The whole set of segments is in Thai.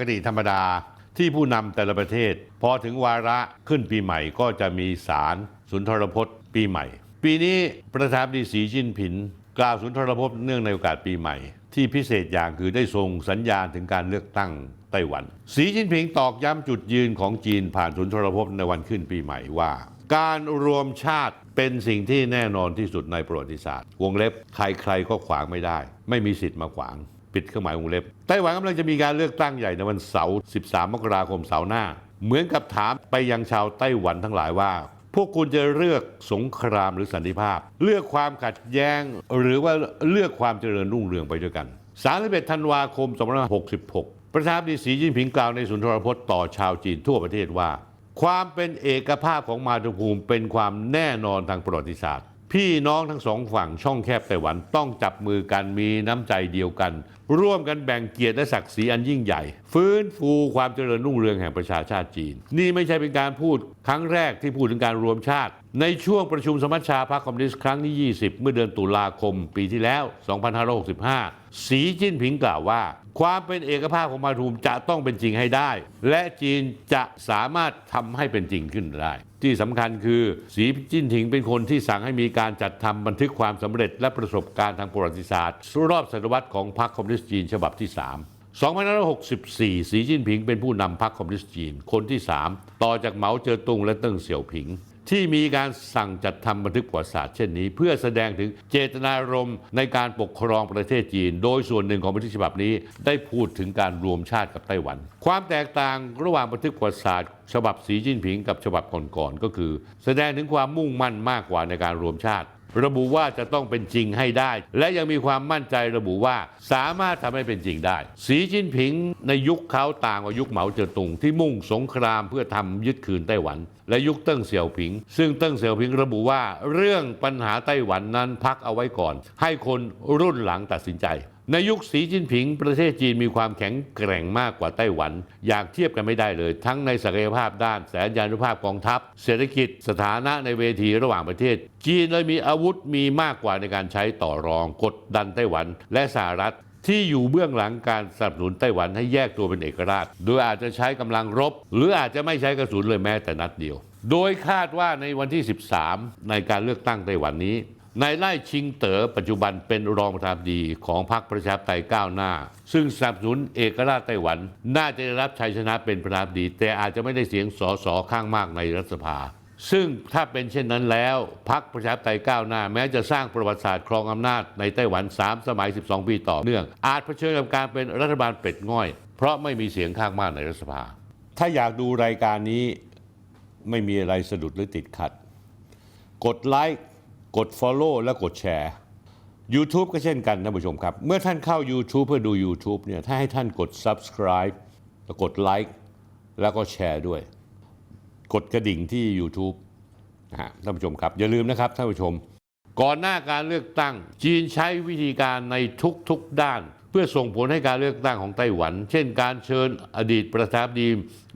กติธรรมดาที่ผู้นำแต่ละประเทศ พอถึงวาระขึ้นปีใหม่ก็จะมีสารสุนทรพจน์ปีใหม่ ปีนี้ประธานดีสีจิ้นผิงกล่าวสุนทรพจน์เนื่องในโอกาสปีใหม่ ที่พิเศษอย่างคือได้ส่งสัญญาณถึงการเลือกตั้งไต้หวัน สีจิ้นผิงตอกย้ำจุดยืนของจีนผ่านสุนทรพจน์ในวันขึ้นปีใหม่ว่า การรวมชาติเป็นสิ่งที่แน่นอนที่สุดในประวัติศาสตร์ วงเล็บใครๆก็ขวางไม่ได้ ไม่มีสิทธิ์มาขวาง ปิดเครื่องหมายวงเล็บไต้หวันกำลังจะมีการเลือกตั้งใหญ่ในวันเสาร์ 13 มกราคมเสาร์หน้า เหมือนกับถามไปยังชาวไต้หวันทั้งหลายว่า พวกคุณจะเลือกสงครามหรือสันติภาพ เลือกความขัดแย้ง หรือว่าเลือกความเจริญรุ่งเรืองไปด้วยกัน 31 ธันวาคม 2566 ประธานาธิบดีสีจิ้นผิงกล่าวในสุนทรพจน์ต่อชาวจีนทั่วประเทศว่า ความเป็นเอกภาพของมาตุภูมิเป็นความแน่นอนทางประวัติศาสตร์ พี่น้องทั้งสองฝั่งช่องแคบไต้หวันต้องจับมือกันมีน้ำใจเดียวกัน ร่วมกันแบ่งเกียรติและศักดิ์ศรีอันยิ่งใหญ่ ฟื้นฟูความเจริญรุ่งเรืองแห่งประชาชาติจีน นี่ไม่ใช่เป็นการพูดครั้งแรกที่พูดถึงการรวมชาติ ในช่วงประชุมสมัชชาพรรคคอมมิวนิสต์ครั้งที่ 20 เมื่อเดือนตุลาคมปีที่แล้ว 2565 สีจิ้นผิงกล่าวว่าความเป็นเอกภาพของมาตุภูมจะต้องเป็นจริงให้ได้ และจีนจะสามารถทำให้เป็นจริงขึ้นได้ ที่สำคัญคือสีจิ้นผิงเป็นคนที่สั่งให้มีการจัดทำบันทึกความสำเร็จและประสบการณ์ทางประวัติศาสตร์รอบศตวรรษของพรรคคอมมิวนิสต์จีนฉบับที่ 3 2564 สีจิ้นผิงเป็นผู้นำพรรคคอมมิวนิสต์จีน คนที่ 3 ต่อจากเหมาเจ๋อตุงและเติ้งเสี่ยวผิง ที่มีการสั่งจัดทำบันทึกประวัติศาสตร์เช่นนี้ เพื่อแสดงถึงเจตนารมณ์ในการปกครองประเทศจีน โดยส่วนหนึ่งของบันทึกฉบับนี้ ได้พูดถึงการรวมชาติกับไต้หวัน ความแตกต่างระหว่างบันทึกประวัติศาสตร์ฉบับสีจิ้นผิงกับฉบับก่อนๆก็คือ แสดงถึงความมุ่งมั่นมากกว่าในการรวมชาติ ระบุว่าจะต้องเป็นจริงให้ได้ และยังมีความมั่นใจระบุว่าสามารถทำให้เป็นจริงได้ สีจิ้นผิงในยุคเขาต่างกับยุคเหมาเจ๋อตุงที่มุ่งสงครามเพื่อทำยึดคืนไต้หวัน และยุคเติ้งเสี่ยวผิง ซึ่งเติ้งเสี่ยวผิงระบุว่า เรื่องปัญหาไต้หวันนั้นพักเอาไว้ก่อน ให้คนรุ่นหลังตัดสินใจ ในยุคสีจิ้นผิง ประเทศจีนมีความแข็งแกร่งมากกว่าไต้หวัน อยางเทียบกันไม่ได้เลย ทั้งในศักยภาพด้านแสนยานุภาพกองทัพ เศรษฐกิจสถานะในเวทีระหว่างประเทศ จีนเลยมีอาวุธมีมากกว่าในการใช้ต่อรองกดดันไต้หวัน และสหรัฐที่อยู่เบื้องหลังการสนับสนุนไต้หวันให้แยกตัวเป็นเอกราช โดยอาจจะใช้กำลังรบ หรืออาจจะไม่ใช้กระสุนเลยแม้แต่นัดเดียว โดยคาดว่าในวันที่ 13 ในการเลือกตั้งไต้หวันนี้ นายไล่ชิงเต๋อปัจจุบันเป็นรองประธานดีของพรรคประชาธิปไตยก้าวหน้า ซึ่งสนับสนุนเอกราชไต้หวัน น่าจะได้รับชัยชนะเป็นประธานดี แต่อาจจะไม่ได้เสียงสสข้างมากในรัฐสภา ซึ่งถ้าเป็นเช่นนั้นแล้วพรรคประชาธิปไตยก้าวหน้า แม้จะสร้างประวัติศาสตร์ครองอำนาจในไต้หวัน 3 สมัย 12 ปีต่อเนื่อง อาจเผชิญกับการเป็นรัฐบาลเป็ดง่อย เพราะไม่มีเสียงข้างมากในรัฐสภา ถ้าอยากดูรายการนี้ไม่มีอะไรสะดุดหรือติดขัด กดไลค์ กด Follow และกดแชร์ YouTube ก็เช่นกันท่านผู้ชมครับ เมื่อท่านเข้า YouTube เพื่อดู YouTube เนี่ยถ้าให้ท่านกด Subscribe แล้วกดไลค์แล้วก็แชร์ด้วย กดกระดิ่งที่ YouTube นะฮะท่านผู้ชมครับ อย่าลืมนะครับท่านผู้ชม ก่อนหน้าการเลือกตั้ง จีนใช้วิธีการในทุกๆด้าน เพื่อส่งผลให้การเลือกตั้งของไต้หวัน เช่น การเชิญอดีตประธานาธิบดี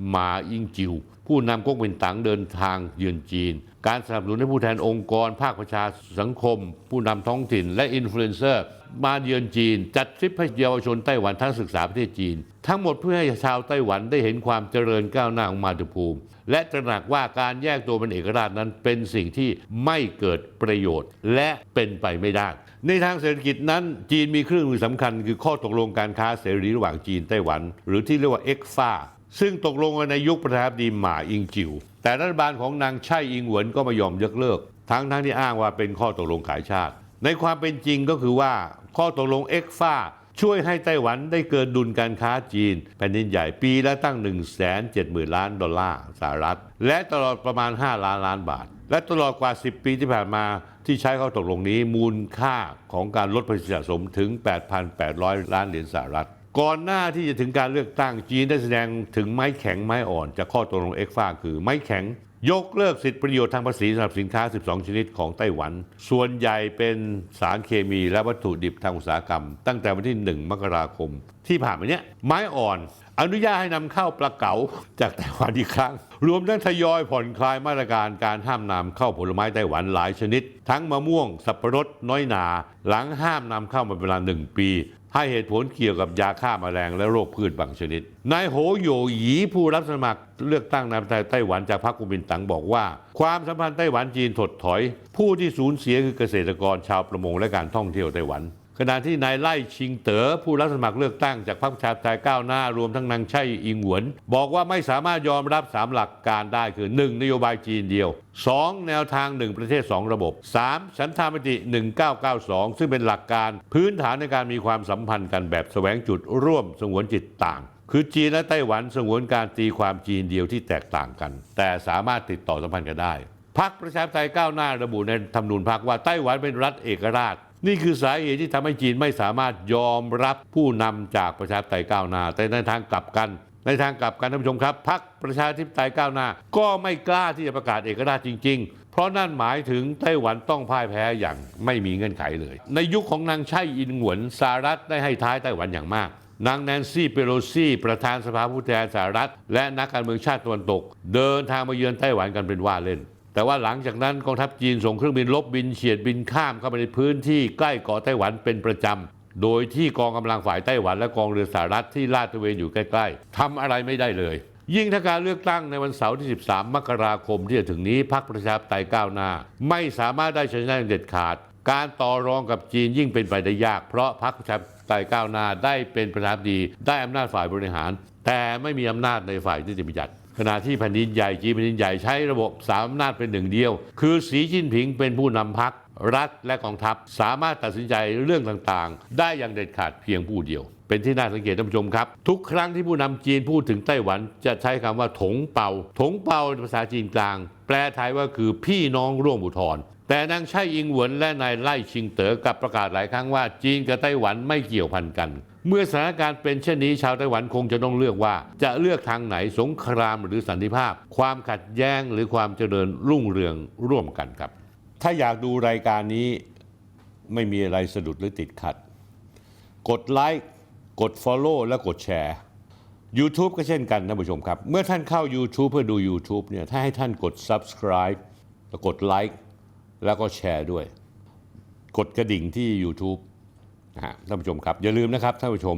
หมาอิงจิว ผู้นำก๊กมินตั๋งเดินทางเยือนจีน การสนับสนุนให้ผู้แทนองค์กร ภาคประชาสังคม ผู้นำท้องถิ่น และอินฟลูเอนเซอร์ มาเยือนจีน จัดทริปให้เยาวชนไต้หวันทั้งศึกษาประเทศจีน ทั้งหมดเพื่อให้ชาวไต้หวันได้เห็นความเจริญก้าวหน้าของมาตุภูมิ และตระหนักว่าการแยกตัวเป็นเอกราชนั้นเป็นสิ่งที่ไม่เกิดประโยชน์ และเป็นไปไม่ได้ ในทางเศรษฐกิจนั้น จีนมีเครื่องมือสำคัญ คือข้อตกลงการค้าเสรีระหว่างจีนไต้หวัน หรือที่เรียกว่าเอ็กฟา ซึ่งตกลงกันในยุคประธานาธิบดีหม่าอิงจิว แต่รัฐบาลของนางไช่อิงเหวินก็ไม่ยอมยกเลิก ทั้งทั้งที่อ้างว่าเป็นข้อตกลงขายชาติ ในความเป็นจริงก็คือว่าข้อตกลงเอ็กฟ้าช่วยให้ไต้หวันได้เกินดุลการค้าจีน แผ่นดินใหญ่ปีละตั้ง 1 7 0 0 0 0 ล้านดอลลาร์สหรัฐ และตลอดประมาณ 5 ล้านล้านบาท และตลอดกว่า 10 ปีที่ผ่านมาที่ใช้ข้อตกลงนี้มูลค่าของการลดภาษีสะสมถึง 8,800 ล้านเหรียญสหรัฐ ก่อนหน้าที่จะถึงการเลือกตั้งจีนได้แสดงถึงไม้แข็งไม้อ่อนจากข้อตกลงเอ็กฟาคือไม้แข็ง ยกเลิกสิทธิประโยชน์ทางภาษีสำหรับสินค้า 12 ชนิดของไต้หวัน ส่วนใหญ่เป็นสารเคมีและวัตถุดิบทางอุตสาหกรรม ตั้งแต่วันที่ 1 มกราคม ที่ผ่านมาเนี้ยไม้อ่อนอนุญาตให้นำเข้าปลาเก๋าจากไต้หวันอีกครั้ง รวมทั้งทยอยผ่อนคลายมาตรการการห้ามนำเข้าผลไม้ไต้หวันหลายชนิด ทั้งมะม่วง สับปะรดน้อยหนา หลังห้ามนำเข้ามาเป็นเวลาหนึ่งปี ให้เหตุผลเกี่ยวกับยาฆ่ามาแมลงและโรคพืชบางชนิด นายโหโยหยีผู้รับสมัครเลือกตั้งนายไต้หวันจากพรรคกุมินตั๋งบอกว่า ความสัมพันธ์ไต้หวันจีนถดถอย ผู้ที่สูญเสียคือเกษตรกรชาวประมงและการท่องเที่ยวไต้หวัน ขณะที่นายไล่ชิงเต๋อผู้รับสมัครเลือกตั้งจากพรรคประชาธิปไตยก้าวหน้ารวมทั้งนางไช่อิงหวน บอกว่าไม่สามารถยอมรับ 3 หลักการได้คือ 1. นโยบายจีนเดียว 2. แนวทาง 1 ประเทศ 2 ระบบ 3. ฉันทามติ 1992 ซึ่งเป็นหลักการพื้นฐานในการมีความสัมพันธ์กันแบบแสวงจุดร่วมสงวนจิตต่าง คือจีนและไต้หวันสงวนการตีความจีนเดียวที่แตกต่างกัน แต่สามารถติดต่อสัมพันธ์กันได้พรรคประชาธิปไตยก้าวหน้าระบุในธรรมนูญพรรคว่าไต้หวันเป็นรัฐเอกราช นี่คือสาเหตุที่ทำให้จีนไม่สามารถยอมรับผู้นำจากประชาธิปไตยก้าวหน้า แต่ในทางกลับกัน ในทางกลับกันท่านผู้ชมครับพรรคประชาธิปไตยก้าวหน้า ก็ไม่กล้าที่จะประกาศเอกราชจริง ๆ เพราะนั่นหมายถึงไต้หวันต้องพ่ายแพ้อย่างไม่มีเงื่อนไขเลย ในยุคของนางไช่อินหวนสหรัฐได้ให้ท้ายไต้หวันอย่างมากนางแนนซี่เปโลซี่ ประธานสภาผู้แทนสหรัฐ และนักการเมืองชาติตะวันตก เดินทางมาเยือนไต้หวันกันเป็นว่าเล่น แต่ว่าหลังจากนั้นกองทัพจีนส่งเครื่องบินลบบินเฉียดบินข้ามเข้าไปในพื้นที่ใกล้เกาะไต้หวันเป็นประจำ โดยที่กองกำลังฝ่ายไต้หวันและกองเรือสหรัฐที่ลาดตระเวนอยู่ใกล้ ๆทำอะไรไม่ได้เลย ยิ่งถ้าการเลือกตั้งในวันเสาร์ที่ 13 มกราคมที่จะถึงนี้พรรคประชาธิปไตยก้าวหน้า ไม่สามารถได้ชัยชนะอย่างเด็ดขาด การต่อรองกับจีนยิ่งเป็นไปได้ยากเพราะพรรคประชาธิป ไตยก้าวหน้าได้เป็นประธานาธิบดีได้อำนาจฝ่ายบริหาร แต่ไม่มีอำนาจในฝ่ายนิติบัญญัติขณะที่แผ่นดินใหญ่จีนแผ่นดินใหญ่ใช้ระบบสามอำนาจเป็นหนึ่งเดียว คือสีจิ้นผิงเป็นผู้นำพรรครัฐและกองทัพ สามารถตัดสินใจเรื่องต่างๆ ได้อย่างเด็ดขาดเพียงผู้เดียว เป็นที่น่าสังเกตท่านผู้ชมครับ ทุกครั้งที่ผู้นำจีนพูดถึงไต้หวัน จะใช้คำว่าถงเปาถงเปาในภาษาจีนกลาง แปลไทยว่าคือพี่น้องร่วมอุทธร แต่นางไช่อิงหวนและนายไล่ชิงเต๋อกลับประกาศหลายครั้งว่าจีนกับไต้หวันไม่เกี่ยวพันกัน เมื่อสถานการณ์เป็นเช่นนี้ชาวไต้หวันคงจะต้องเลือกว่า จะเลือกทางไหนสงครามหรือสันติภาพ ความขัดแย้งหรือความเจริญรุ่งเรืองร่วมกันครับ ถ้าอยากดูรายการนี้ไม่มีอะไรสะดุดหรือติดขัด กดไลค์กด Follow และกดแชร์ YouTube ก็เช่นกันท่านผู้ชมครับ เมื่อท่านเข้า YouTube เพื่อดู YouTube เนี่ยถ้าให้ท่านกด Subscribe แล้วกดไลค์ แล้วก็แชร์ด้วย กดกระดิ่งที่ YouTube นะฮะท่านผู้ชมครับ อย่าลืมนะครับท่านผู้ชม